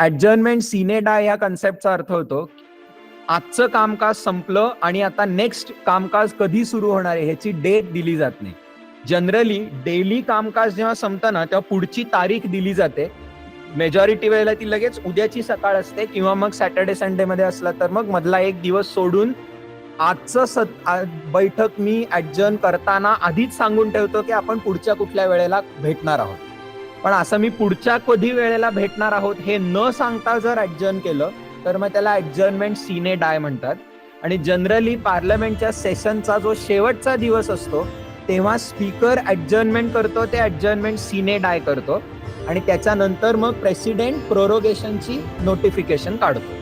ऍडजर्नमेंट सिनेडा या कन्सेप्टचा अर्थ होतो आजचं कामकाज संपलं आणि आता नेक्स्ट कामकाज कधी सुरू होणार आहे ह्याची डेट दिली जात नाही. जनरली डेली कामकाज जेव्हा संपतं ना तेव्हा पुढची तारीख दिली जाते. मेजॉरिटी वेळेला ती लगेच उद्याची सकाळ असते किंवा मग सॅटर्डे संडे मध्ये असला तर मग मधला एक दिवस सोडून आजचं सत आ- बैठक मी ऍडजर्न करताना आधीच सांगून ठेवतो की आपण पुढच्या कुठल्या वेळेला भेटणार आहोत. पण असं मी पुढच्या कधी वेळेला भेटणार आहोत हे न सांगता जर ऍडजर्न केलं तर मग त्याला ऍडजर्नमेंट सिने डाय म्हणतात. आणि जनरली पार्लमेंटच्या सेशनचा जो शेवटचा दिवस असतो तेव्हा स्पीकर ऍडजर्नमेंट करतो ते ऍडजर्नमेंट सिने डाय करतो. आणि त्याच्यानंतर मग प्रेसिडेंट प्रोरोगेशनची नोटिफिकेशन काढतो.